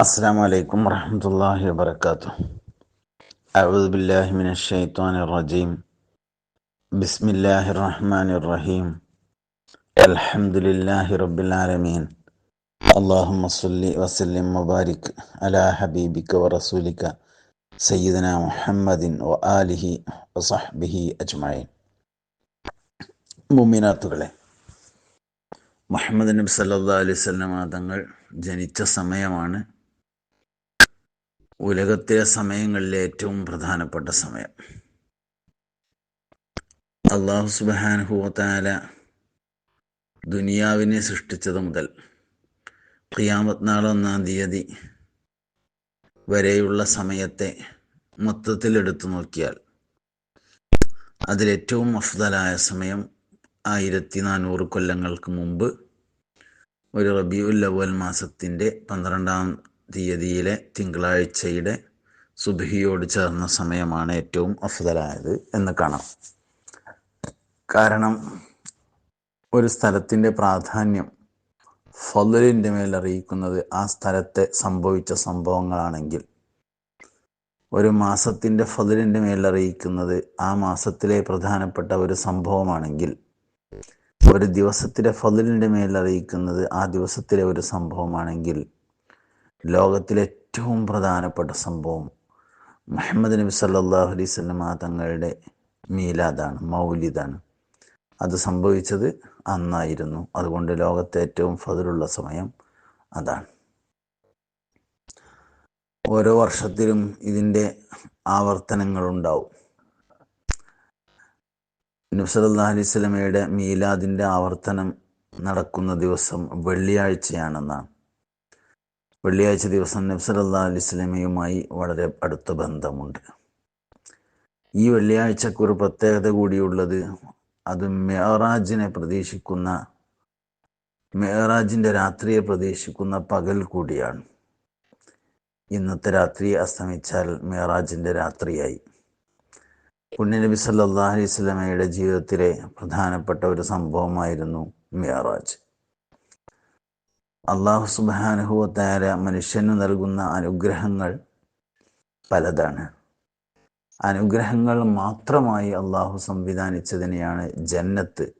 السلام عليكم ورحمة الله وبركاته أعوذ بالله من الشيطان الرجيم بسم الله الرحمن الرحيم الحمد لله رب العالمين اللهم صل وسلم وبارك على حبيبك ورسولك سيدنا محمد وآله وصحبه أجمعين മുമിനാത്തുകളെ മുഹമ്മദ് നബി സല്ലാ അലൈഹി സ്വലമ തങ്ങൾ ജനിച്ച സമയമാണ് ഉലകത്തിലെ സമയങ്ങളിലെ ഏറ്റവും പ്രധാനപ്പെട്ട സമയം. അള്ളാഹു സുബാനുഹുവത്താല ദുനിയാവിനെ സൃഷ്ടിച്ചത് മുതൽ ക്രിയാമത്നാളൊന്നാം നാൾ തീയതി വരെയുള്ള സമയത്തെ മൊത്തത്തിൽ എടുത്തു നോക്കിയാൽ അതിലേറ്റവും അഫ്ദലായ സമയം ആയിരത്തി നാനൂറ് കൊല്ലങ്ങൾക്ക് മുമ്പ് ഒരു റബിയുൽ അവൽ മാസത്തിന്റെ പന്ത്രണ്ടാം തീയതിയിലെ തിങ്കളാഴ്ചയുടെ സുബഹിയോട് ചേർന്ന സമയമാണ് ഏറ്റവും അഫ്ദലായത് എന്ന് കാണാം. കാരണം ഒരു സ്ഥലത്തിന്റെ പ്രാധാന്യം ഫലിന്റെ മേൽ അറിയിക്കുന്നത് ആ സ്ഥലത്തെ സംഭവിച്ച സംഭവങ്ങളാണെങ്കിൽ ഒരു മാസത്തിന്റെ ഫലിന്റെ മേൽ അറിയിക്കുന്നത് ആ മാസത്തിലെ പ്രധാനപ്പെട്ട ഒരു സംഭവമാണെങ്കിൽ ഒരു ദിവസത്തിലെ ഫലിന്റെ മേൽ അറിയിക്കുന്നത് ആ ദിവസത്തിലെ ഒരു സംഭവമാണെങ്കിൽ ലോകത്തിലെ ഏറ്റവും പ്രധാനപ്പെട്ട സംഭവം മുഹമ്മദ് നബി സല്ലാഹു അലൈഹി സ്വലമ തങ്ങളുടെ മീലാദാണ് മൗലിദാണ്. അത് സംഭവിച്ചത് അന്നായിരുന്നു. അതുകൊണ്ട് ലോകത്തെ ഏറ്റവും ഫതിലുള്ള സമയം അതാണ്. ഓരോ വർഷത്തിലും ഇതിന്റെ ആവർത്തനങ്ങളുണ്ടാവും. നബ്സല്ലാ അലൈഹി മീലാദിന്റെ ആവർത്തനം നടക്കുന്ന ദിവസം വെള്ളിയാഴ്ചയാണെന്നാണ്. വെള്ളിയാഴ്ച ദിവസം നബ്സലല്ലാ അലൈഹി സ്വലമയുമായി വളരെ അടുത്ത ബന്ധമുണ്ട്. ഈ വെള്ളിയാഴ്ചക്ക് ഒരു പ്രത്യേകത കൂടിയുള്ളത് അത് മെഹറാജിനെ പ്രതീക്ഷിക്കുന്ന മെഹറാജിന്റെ രാത്രിയെ പ്രതീക്ഷിക്കുന്ന പകൽ കൂടിയാണ്. ഇന്നത്തെ രാത്രി അസ്തമിച്ചാൽ മെഹറാജിന്റെ രാത്രിയായി. പുണ്യനബി സല്ലാ അലൈഹി സ്വലമയുടെ ജീവിതത്തിലെ പ്രധാനപ്പെട്ട ഒരു സംഭവമായിരുന്നു മിയറാജ് അള്ളാഹു സുബാനുഹുവത്തായ മനുഷ്യന് നൽകുന്ന അനുഗ്രഹങ്ങൾ പലതാണ്. അനുഗ്രഹങ്ങൾ മാത്രമായി അള്ളാഹു സംവിധാനിച്ചതിനെയാണ് ജന്നത്ത്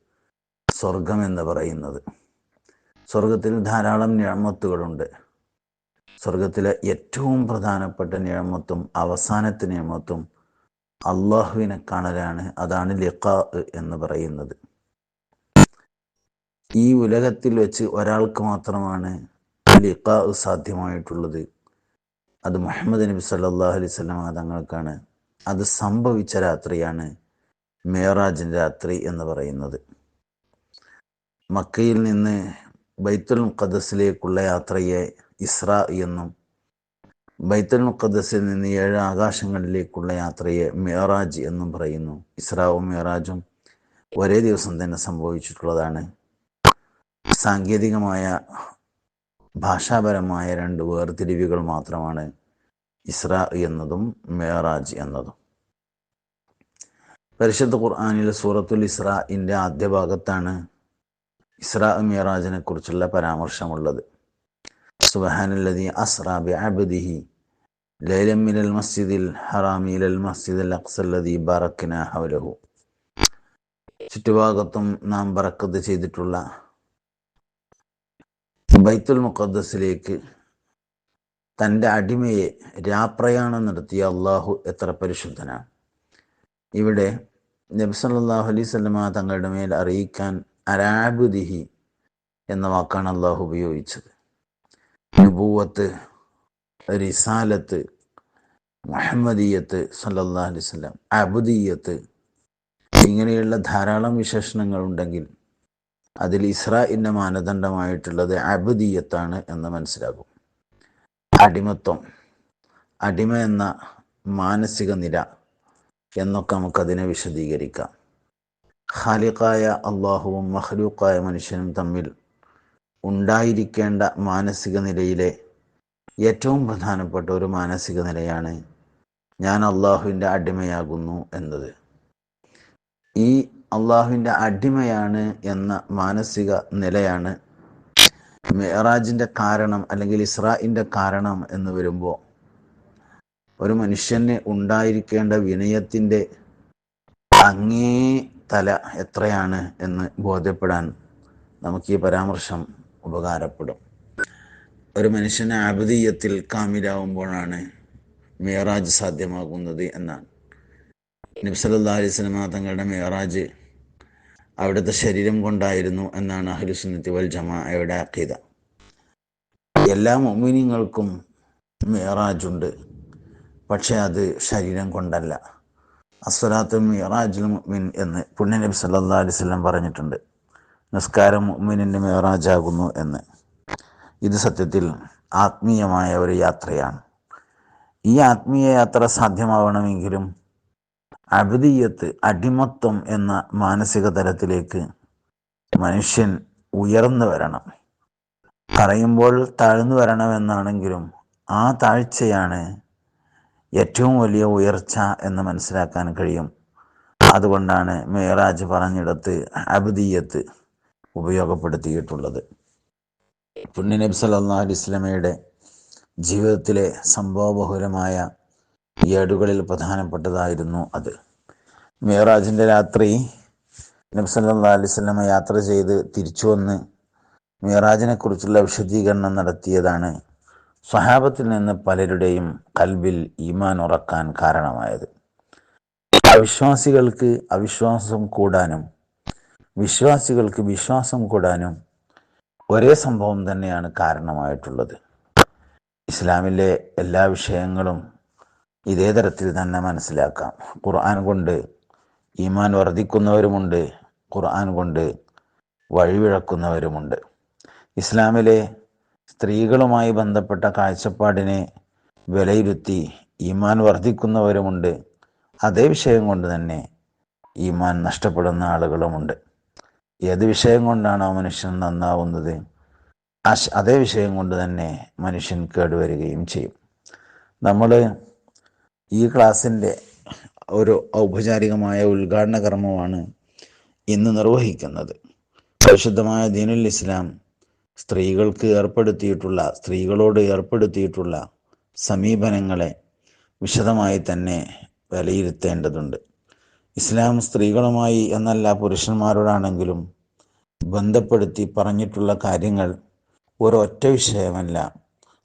സ്വർഗം എന്ന് പറയുന്നത്. സ്വർഗത്തിൽ ധാരാളം ഞാമത്തുകളുണ്ട് സ്വർഗത്തിലെ ഏറ്റവും പ്രധാനപ്പെട്ട നിഴമത്തും അവസാനത്തെ നിയമത്തും അള്ളാഹുവിനെ കാണലാണ്. അതാണ് ലിഖാ എന്ന് പറയുന്നത്. ഈ ഉലകത്തിൽ വെച്ച് ഒരാൾക്ക് മാത്രമാണ് ലിഖാ സാധ്യമായിട്ടുള്ളത്. അത് മുഹമ്മദ് നബി സല്ലാഹു അലൈഹി സ്വലം തങ്ങൾക്കാണ്. അത് സംഭവിച്ച രാത്രിയാണ് മേറാജിന്റെ രാത്രി എന്ന് പറയുന്നത്. മക്കയിൽ നിന്ന് ബൈത്തുൽ മുഖദ്സിലേക്കുള്ള യാത്രയെ ഇസ്ര എന്നും ബൈത്തുൽ മുഖദ്സിൽ നിന്ന് ഏഴ് ആകാശങ്ങളിലേക്കുള്ള യാത്രയെ മേറാജ് എന്നും പറയുന്നു. ഇസ്രാവും മേറാജും ഒരേ ദിവസം തന്നെ സംഭവിച്ചിട്ടുള്ളതാണ്. സാങ്കേതികമായ ഭാഷാപരമായ രണ്ട് വേർതിരിവുകൾ മാത്രമാണ് ഇസ്ര എന്നതും മേറാജ് എന്നതും. പരിശുദ്ധ ഖുർആാനിൽ സൂറത്തുൽ ഇസ്രാഇന്റെ ആദ്യ ഭാഗത്താണ് ഇസ്ര മിയറാജിനെ കുറിച്ചുള്ള പരാമർശമുള്ളത്. സുബഹാനല്ലതി അസ്ര ബി അബദിഹി ലൈലം മിനൽ മസ്ജിദിൽ ഇലൽ മസ്ജിദൽ അക്സല്ലതി ബറക്കിന ഹൗലഹു. ചുറ്റുഭാഗത്തും നാം ബറക്കത്ത് ചെയ്തിട്ടുള്ള ബൈത്തുൽ മുഖദ്സിലേക്ക് തന്റെ അടിമയെ രാപ്രയാണം നടത്തിയ അള്ളാഹു എത്ര പരിശുദ്ധനാണ്. ഇവിടെ നബ്സല്ലാഹു അലൈഹി സ്വലമ തങ്ങളുടെ മേൽ അറിയിക്കാൻ അരാബുദിഹി എന്ന വാക്കാണ് അള്ളാഹു ഉപയോഗിച്ചത്. നുബൂവത്ത് റിസാലത്ത് മുഹമ്മദീയത്ത് സല്ലാ അലൈഹി സ്വലം അബുദീയത്ത് ഇങ്ങനെയുള്ള ധാരാളം വിശേഷണങ്ങൾ ഉണ്ടെങ്കിൽ അതിൽ ഇസ്രായിന്റെ മാനദണ്ഡമായിട്ടുള്ളത് അബദീയത്താണ് എന്ന് മനസ്സിലാകും. അടിമത്വം അടിമ എന്ന മാനസിക നില എന്നൊക്കെ നമുക്കതിനെ വിശദീകരിക്കാം. ഖാലിഖായ അള്ളാഹുവും മഹ്ലൂക്കായ മനുഷ്യനും തമ്മിൽ ഉണ്ടായിരിക്കേണ്ട മാനസിക നിലയിലെ ഏറ്റവും പ്രധാനപ്പെട്ട ഒരു മാനസിക നിലയാണ് ഞാൻ അള്ളാഹുവിന്റെ അടിമയാകുന്നു എന്നത്. ഈ അള്ളാഹുവിന്റെ അടിമയാണ് എന്ന മാനസിക നിലയാണ് മെഹറാജിന്റെ കാരണം അല്ലെങ്കിൽ ഇസ്രായിന്റെ കാരണം എന്ന് വരുമ്പോൾ ഒരു മനുഷ്യന് ഉണ്ടായിരിക്കേണ്ട വിനയത്തിന്റെ അങ്ങേ തല എത്രയാണ് എന്ന് ബോധ്യപ്പെടാൻ നമുക്ക് ഈ പരാമർശം ഉപകാരപ്പെടും. ഒരു മനുഷ്യന് അബദീയത്തിൽ കാമിലാവുമ്പോഴാണ് മേറാജ് സാധ്യമാകുന്നത് എന്നാണ്. നബ്സല്ലാ അലൈഹി തങ്ങളുടെ മേറാജ് അവിടുത്തെ ശരീരം കൊണ്ടായിരുന്നു എന്നാണ് അഹ്ലുസുന്നത്തി വൽ ജമാഅയുടെ അക്കീത എല്ലാ മൊമിനിങ്ങൾക്കും മേറാജുണ്ട്. പക്ഷേ അത് ശരീരം കൊണ്ടല്ല. അസ്വലാത്ത് മിറാജുൽ മുഅ്മിൻ എന്ന് പുണ്യ നബി സല്ലാ അലൈഹി വസല്ലം പറഞ്ഞിട്ടുണ്ട്. നിസ്കാരം മുഅ്മിനിന്റെ മിറാജാകുന്നു എന്ന്. ഇത് സത്യത്തിൽ ആത്മീയമായ ഒരു യാത്രയാണ്. ഈ ആത്മീയ യാത്ര സാധ്യമാവണമെങ്കിലും അബദീയത്ത് അടിമത്വം എന്ന മാനസിക തലത്തിലേക്ക് മനുഷ്യൻ ഉയർന്നു വരണം. പറയുമ്പോൾ താഴ്ന്നു വരണമെന്നാണെങ്കിലും ആ താഴ്ചയാണ് ഏറ്റവും വലിയ ഉയർച്ച എന്ന് മനസ്സിലാക്കാൻ കഴിയും. അതുകൊണ്ടാണ് മേറാജ് പറഞ്ഞിടത്ത് അബദീയത്ത് ഉപയോഗപ്പെടുത്തിയിട്ടുള്ളത്. പുണ്യ നബി സല്ലാ അലിസ്ലമയുടെ ജീവിതത്തിലെ സംഭവബഹുലമായ ഏടുകളിൽ പ്രധാനപ്പെട്ടതായിരുന്നു അത്. മേറാജിന്റെ രാത്രി നബി സല്ലാ അലിസ്ലമ യാത്ര ചെയ്ത് തിരിച്ചു വന്ന് മേറാജിനെ കുറിച്ചുള്ള വിശദീകരണം നടത്തിയതാണ് സ്വഹാബത്തിൽ നിന്ന് പലരുടെയും കൽബിൽ ഈമാൻ ഉറക്കാൻ കാരണമായത്. അവിശ്വാസികൾക്ക് അവിശ്വാസം കൂടാനും വിശ്വാസികൾക്ക് വിശ്വാസം കൂടാനും ഒരേ സംഭവം തന്നെയാണ് കാരണമായിട്ടുള്ളത്. ഇസ്ലാമിലെ എല്ലാ വിഷയങ്ങളും ഇതേ തരത്തിൽ തന്നെ മനസ്സിലാക്കാം. ഖുർആൻ കൊണ്ട് ഈമാൻ വർദ്ധിക്കുന്നവരുമുണ്ട് ഖുർആൻ കൊണ്ട് വഴിവിഴക്കുന്നവരുമുണ്ട് ഇസ്ലാമിലെ സ്ത്രീകളുമായി ബന്ധപ്പെട്ട കാഴ്ചപ്പാടിനെ വിലയിരുത്തി ഈമാൻ വർദ്ധിക്കുന്നവരുമുണ്ട്. അതേ വിഷയം കൊണ്ട് തന്നെ ഈമാൻ നഷ്ടപ്പെടുന്ന ആളുകളുമുണ്ട്. ഏത് വിഷയം കൊണ്ടാണോ മനുഷ്യൻ നന്നാവുന്നത്? അതേ വിഷയം കൊണ്ട് തന്നെ മനുഷ്യൻ കേടുവരികയും ചെയ്യും. നമ്മൾ ഈ ക്ലാസ്സിന്റെ ഒരു ഔപചാരികമായ ഉദ്ഘാടന കർമ്മമാണ് ഇന്ന് നിർവഹിക്കുന്നത്. പരിശുദ്ധമായ ദീനുൽ ഇസ്ലാം സ്ത്രീകൾക്ക് ഏർപ്പെടുത്തിയിട്ടുള്ള സ്ത്രീകളോട് ഏർപ്പെടുത്തിയിട്ടുള്ള സമീപനങ്ങളെ വിശദമായി തന്നെ വിലയിരുത്തേണ്ടതുണ്ട്. ഇസ്ലാം സ്ത്രീകളുമായി എന്നല്ല പുരുഷന്മാരോടാണെങ്കിലും ബന്ധപ്പെടുത്തി പറഞ്ഞിട്ടുള്ള കാര്യങ്ങൾ ഒരൊറ്റ വിഷയമല്ല.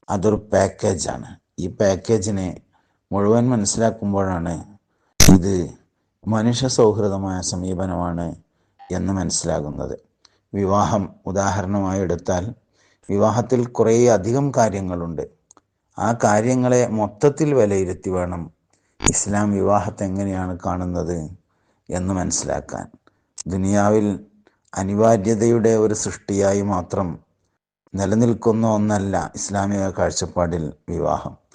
അതൊരു പാക്കേജാണ് ഈ പാക്കേജിനെ മുഴുവൻ മനസ്സിലാക്കുമ്പോഴാണ് ഇത് മനുഷ്യ സൗഹൃദമായ സമീപനമാണ് എന്ന് മനസ്സിലാകുന്നത്. വിവാഹം ഉദാഹരണമായി എടുത്താൽ വിവാഹത്തിൽ കുറേ അധികം കാര്യങ്ങളുണ്ട്. ആ കാര്യങ്ങളെ മൊത്തത്തിൽ വിലയിരുത്തി വേണം ഇസ്ലാം വിവാഹത്തെ എങ്ങനെയാണ് കാണുന്നത് എന്ന് മനസ്സിലാക്കാൻ. ദുനിയാവിൽ അനിവാര്യതയുടെ ഒരു സൃഷ്ടിയായി മാത്രം നിലനിൽക്കുന്ന ഒന്നല്ല ഇസ്ലാമിക കാഴ്ചപ്പാടിൽ വിവാഹം.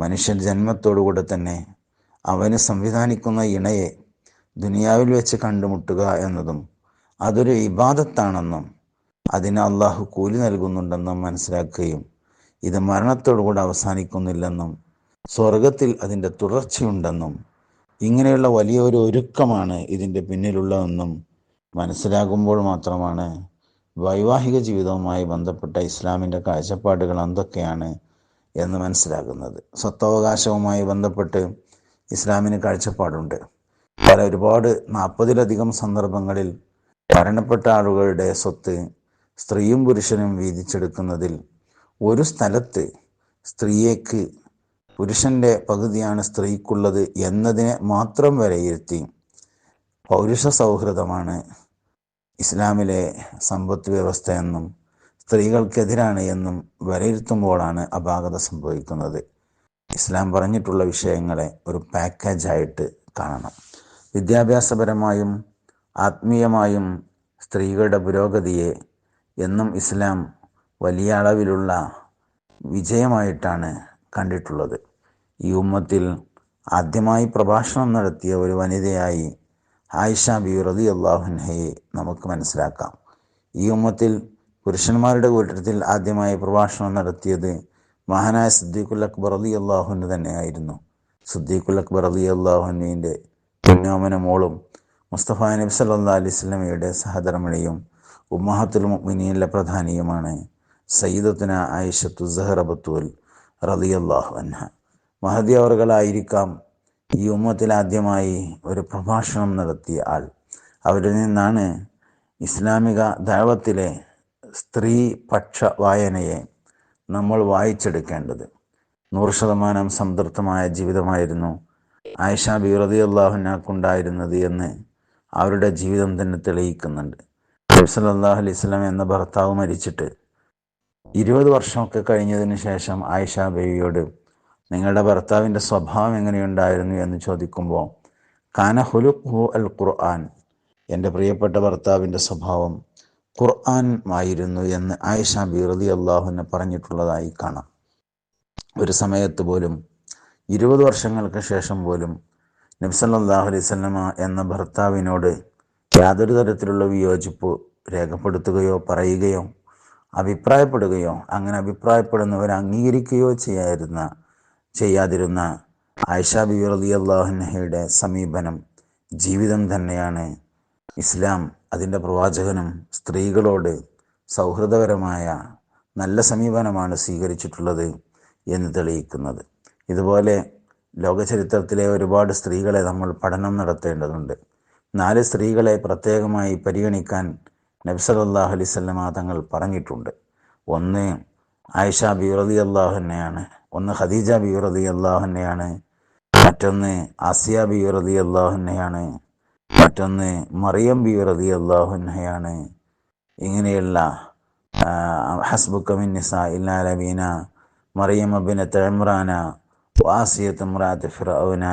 മനുഷ്യൻ ജന്മത്തോടുകൂടെ തന്നെ അവന് സംവിധാനിക്കുന്ന ഇണയെ ദുനിയാവിൽ വെച്ച് കണ്ടുമുട്ടുക എന്നതും അതൊരു ഇബാദത്താണെന്നും അതിന് അള്ളാഹു കൂലി നൽകുന്നുണ്ടെന്നും മനസ്സിലാക്കുകയും ഇത് മരണത്തോടുകൂടെ അവസാനിക്കുന്നില്ലെന്നും സ്വർഗത്തിൽ അതിന്റെ തുടർച്ചയുണ്ടെന്നും ഇങ്ങനെയുള്ള വലിയൊരു ഒരുക്കമാണ് ഇതിന്റെ പിന്നിലുള്ളതെന്നും മനസ്സിലാകുമ്പോൾ മാത്രമാണ് വൈവാഹിക ജീവിതവുമായി ബന്ധപ്പെട്ട ഇസ്ലാമിന്റെ കാഴ്ചപ്പാടുകൾ എന്തൊക്കെയാണ് എന്ന് മനസ്സിലാക്കുന്നത് സ്വത്തവകാശവുമായി ബന്ധപ്പെട്ട് ഇസ്ലാമിന് കാഴ്ചപ്പാടുണ്ട്. പല ഒരുപാട് നാൽപ്പതിലധികം സന്ദർഭങ്ങളിൽ മരണപ്പെട്ട ആളുകളുടെ സ്വത്ത് സ്ത്രീയും പുരുഷനും വീതിച്ചെടുക്കുന്നതിൽ ഒരു സ്ഥലത്ത് സ്ത്രീയേക്ക് പുരുഷന്റെ പകുതിയാണ് സ്ത്രീക്കുള്ളത് എന്നതിനെ മാത്രം വിലയിരുത്തി പൗരുഷ സൗഹൃദമാണ് ഇസ്ലാമിലെ സമ്പദ് വ്യവസ്ഥ എന്നും സ്ത്രീകൾക്കെതിരാണ് എന്നും വിലയിരുത്തുമ്പോഴാണ് അപാകത സംഭവിക്കുന്നത്. ഇസ്ലാം പറഞ്ഞിട്ടുള്ള വിഷയങ്ങളെ ഒരു പാക്കേജായിട്ട് കാണണം. വിദ്യാഭ്യാസപരമായും ആത്മീയമായും സ്ത്രീകളുടെ പുരോഗതിയെ എന്നും ഇസ്ലാം വലിയ അളവിലുള്ള വിജയമായിട്ടാണ് കണ്ടിട്ടുള്ളത്. ഈ ഉമ്മത്തിൽ ആദ്യമായി പ്രഭാഷണം നടത്തിയ ഒരു വനിതയായി ആയിഷ ബി റതി അള്ളാഹുൻഹയെ നമുക്ക് മനസ്സിലാക്കാം. ഈ ഉമ്മത്തിൽ പുരുഷന്മാരുടെ കൂട്ടത്തിൽ ആദ്യമായി പ്രഭാഷണം നടത്തിയത് മഹാനായ സിദ്ദീഖുൽ അക്ബർ അലി അള്ളാഹുന് തന്നെയായിരുന്നു. സിദ്ദീഖുൽ അക്ബർ അലി അള്ളാഹുവിന്റെ പുണ്യോമന മോളും മുസ്തഫ നബി സല്ലാ അലൈഹി സ്വലമയുടെ സഹധർമ്മിണിയും ഉമ്മഹത്തുൽ മുഅ്മിനീനിലെ പ്രധാനിയുമാണ് സയ്യിദത്തിന ആയിഷത്തു സഹറബത്തുൽ റളിയല്ലാഹു അൻഹ. മഹദി അവർകളായിരിക്കാം ഈ ഉമ്മത്തിൽ ആദ്യമായി ഒരു പ്രഭാഷണം നടത്തിയ ആൾ. അവരിൽ നിന്നാണ് ഇസ്ലാമിക ദൈവത്തിലെ സ്ത്രീ പക്ഷ വായനയെ നമ്മൾ വായിച്ചെടുക്കേണ്ടത്. നൂറ് ശതമാനം സംതൃപ്തമായ ജീവിതമായിരുന്നു ആയിഷ ബീറതി അള്ളാഹുനാക്കുണ്ടായിരുന്നത് എന്ന് അവരുടെ ജീവിതം തന്നെ തെളിയിക്കുന്നുണ്ട്. സല്ലാഹു അലൈഹി സ്വലാം എന്ന ഭർത്താവ് മരിച്ചിട്ട് ഇരുപത് വർഷമൊക്കെ കഴിഞ്ഞതിന് ശേഷം ആയിഷ ബേബിയോട് നിങ്ങളുടെ ഭർത്താവിന്റെ സ്വഭാവം എങ്ങനെയുണ്ടായിരുന്നു? എന്ന് ചോദിക്കുമ്പോൾ കാന ഹുലുഖു അൽ ഖുർആൻ. എന്റെ പ്രിയപ്പെട്ട ഭർത്താവിന്റെ സ്വഭാവം ഖുർആൻ ആയിരുന്നു എന്ന് ആയിഷ ബിറതി അള്ളാഹുവിനെ പറഞ്ഞിട്ടുള്ളതായി കാണാം. ഒരു സമയത്ത് പോലും ഇരുപത് വർഷങ്ങൾക്ക് ശേഷം പോലും നബ്സല്ലാഹു അലൈഹി സ്വലമ എന്ന ഭർത്താവിനോട് യാതൊരു തരത്തിലുള്ള വിയോജിപ്പ് രേഖപ്പെടുത്തുകയോ പറയുകയോ അഭിപ്രായപ്പെടുകയോ അങ്ങനെ അഭിപ്രായപ്പെടുന്നവർ അംഗീകരിക്കുകയോ ചെയ്യാതിരുന്ന ചെയ്യാതിരുന്ന ആയിഷ ബി റലി അള്ളാഹുനഹയുടെ സമീപനം ജീവിതം തന്നെയാണ് ഇസ്ലാം അതിന്റെ പ്രവാചകനും സ്ത്രീകളോട് സൗഹൃദപരമായ നല്ല സമീപനമാണ് സ്വീകരിച്ചിട്ടുള്ളത് എന്ന് തെളിയിക്കുന്നത്. ഇതുപോലെ ലോകചരിത്രത്തിലെ ഒരുപാട് സ്ത്രീകളെ നമ്മൾ പഠനം നടത്തേണ്ടതുണ്ട്. നാല് സ്ത്രീകളെ പ്രത്യേകമായി പരിഗണിക്കാൻ നബ്സലല്ലാഹു അലൈവല്ലമ തങ്ങൾ പറഞ്ഞിട്ടുണ്ട്. ഒന്ന് ആയിഷ ബിറലി അള്ളാഹുനെയാണ് ഒന്ന് ഖദീജ ബിറലി അള്ളാഹുനെയാണ് മറ്റൊന്ന് ആസിയ ബിറലി അള്ളാഹുനെയാണ് മറ്റൊന്ന് മറിയം ബി റതി അള്ളാഹുഹയാണ് ഇങ്ങനെയുള്ള ഹസ്ബുക്കമിൻ ഇല്ലാലബീന മറിയം അബിന തഴമ്രാന വാസിയത്ത് മുറാത്ത് ഫിറൌന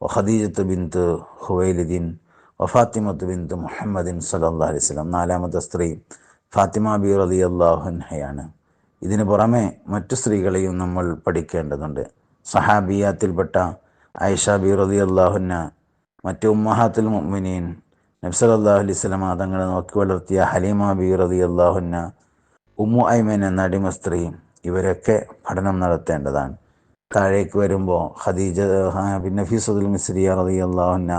ഖദീജത്ത് ബിന്ത് ഹുവൈലിദിൻ വഫാത്തിമത്ത് ബിന്ത് മുഹമ്മദിൻ സല്ലാ അലൈഹി സ്വലം നാലാമത്തെ സ്ത്രീ ഫാത്തിമ ബി റതി അള്ളാഹുൻഹയാണ് ഇതിനു പുറമെ മറ്റു സ്ത്രീകളെയും നമ്മൾ പഠിക്കേണ്ടതുണ്ട്. സഹാബിയാത്തിൽപ്പെട്ട ഐഷ ബി റതി അള്ളാഹുന്ന മറ്റു ഉമ്മഹാത്തുൽ മുഅ്മിനീൻ നബ്സലല്ലാഹു അലൈഹി സ്വലം തങ്ങളെ നോക്കി വളർത്തിയ ഹലീമ ബി റളിയല്ലാഹു അള്ളാഹുന്ന ഉമ്മു ഐമൻ എന്ന അടിമ സ്ത്രീ ഇവരൊക്കെ പഠനം നടത്തേണ്ടതാണ്. താഴേക്ക് വരുമ്പോൾ ഖദീജ പിന്നെ ഫീസുൽ മിസ്രിയ റതി അള്ളാഹുന്ന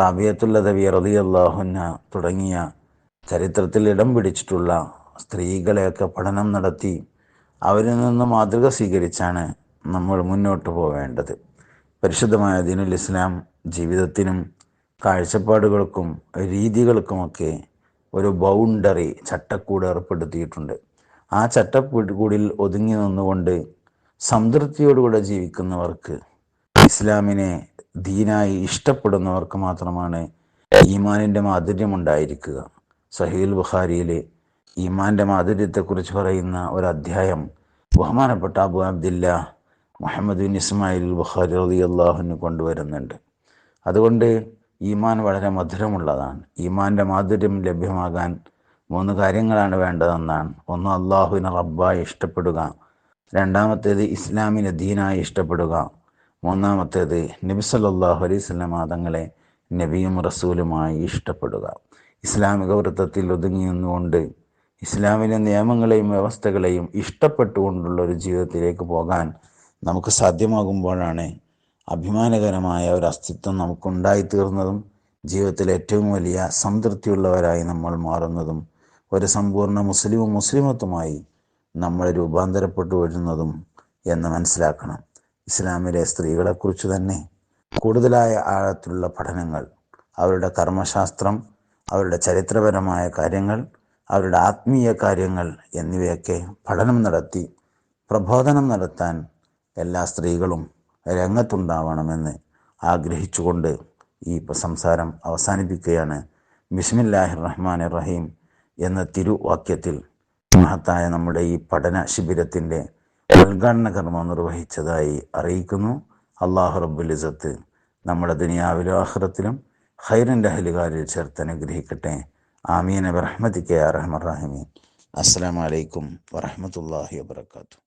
റാബിയത്തുല്ലദവി റളിയല്ലാഹു അള്ളാഹുന്ന തുടങ്ങിയ ചരിത്രത്തിൽ ഇടം പിടിച്ചിട്ടുള്ള സ്ത്രീകളെയൊക്കെ പഠനം നടത്തി അവരിൽ നിന്ന് മാതൃക സ്വീകരിച്ചാണ് നമ്മൾ മുന്നോട്ട് പോവേണ്ടത്. പരിശുദ്ധമായ ദീനുൽ ഇസ്ലാം ജീവിതത്തിനും കാഴ്ചപ്പാടുകൾക്കും രീതികൾക്കുമൊക്കെ ഒരു ബൗണ്ടറി ചട്ടക്കൂട് ഏർപ്പെടുത്തിയിട്ടുണ്ട്. ആ ചട്ടക്കൂടിൽ ഒതുങ്ങി നിന്നുകൊണ്ട് സംതൃപ്തിയോടുകൂടെ ജീവിക്കുന്നവർക്ക് ഇസ്ലാമിനെ ദീനായി ഇഷ്ടപ്പെടുന്നവർക്ക് മാത്രമാണ് ഈമാനിന്റെ മാധുര്യം ഉണ്ടായിരിക്കുക. സഹീൽ ബുഖാരിയിലെ ഈമാന്റെ മാധുര്യത്തെക്കുറിച്ച് പറയുന്ന ഒരു അധ്യായം ബഹുമാനപ്പെട്ട Abu Abdillah Muhammad bin Ismail Bukhari അള്ളാഹുന് കൊണ്ടുവരുന്നുണ്ട്. അതുകൊണ്ട് ഈമാൻ വളരെ മധുരമുള്ളതാണ്. ഈമാന്റെ മാധുര്യം ലഭ്യമാകാൻ മൂന്ന് കാര്യങ്ങളാണ് വേണ്ടതെന്നാണ്. ഒന്ന് അള്ളാഹുവിനെ റബ്ബായി ഇഷ്ടപ്പെടുക. രണ്ടാമത്തേത് ഇസ്ലാമിനെ ദീനായി ഇഷ്ടപ്പെടുക. മൂന്നാമത്തേത് നബി അലൈഹി സ്വലമ തങ്ങളെ നബിയും റസൂലുമായി ഇഷ്ടപ്പെടുക. ഇസ്ലാമിക വൃത്തത്തിൽ ഒതുങ്ങി നിന്നുകൊണ്ട് ഇസ്ലാമിലെ നിയമങ്ങളെയും വ്യവസ്ഥകളെയും ഇഷ്ടപ്പെട്ടുകൊണ്ടുള്ള ഒരു ജീവിതത്തിലേക്ക് പോകാൻ നമുക്ക് സാധ്യമാകുമ്പോഴാണ് അഭിമാനകരമായ ഒരു അസ്തിത്വം നമുക്കുണ്ടായിത്തീർന്നതും ജീവിതത്തിൽ ഏറ്റവും വലിയ സംതൃപ്തിയുള്ളവരായി നമ്മൾ മാറുന്നതും ഒരു സമ്പൂർണ മുസ്ലിമും മുസ്ലിമത്തുമായി നമ്മൾ രൂപാന്തരപ്പെട്ടു വരുന്നതും എന്ന് മനസ്സിലാക്കണം. ഇസ്ലാമിലെ സ്ത്രീകളെക്കുറിച്ച് തന്നെ കൂടുതലായ ആഴത്തിലുള്ള പഠനങ്ങൾ അവരുടെ കർമ്മശാസ്ത്രം അവരുടെ ചരിത്രപരമായ കാര്യങ്ങൾ അവരുടെ ആത്മീയ കാര്യങ്ങൾ എന്നിവയൊക്കെ പഠനം നടത്തി പ്രബോധനം നടത്താൻ എല്ലാ സ്ത്രീകളും രംഗത്തുണ്ടാവണമെന്ന് ആഗ്രഹിച്ചുകൊണ്ട് ഈ സംസാരം അവസാനിപ്പിക്കുകയാണ്. ബിസ്മില്ലാഹിർ റഹ്മാൻ റഹീം എന്ന തിരുവാക്യത്തിൽ മഹത്തായ നമ്മുടെ ഈ പഠന ശിബിരത്തിന്റെ ഉദ്ഘാടന കർമ്മം നിർവഹിച്ചതായി അറിയിക്കുന്നു. അള്ളാഹു റബ്ബുൽ ഇസത്ത് നമ്മുടെ ദുനിയാവിലും ആഹ്റത്തിലും ഖൈറിന്റെ അഹലുകാരിൽ ചേർത്ത് അനുഗ്രഹിക്കട്ടെ. ആമീൻ. റഹ്മത്തിക്ക് റഹീം അസ്സാം വലൈക്കും വറഹമത്തല്ലാഹി വാത്തു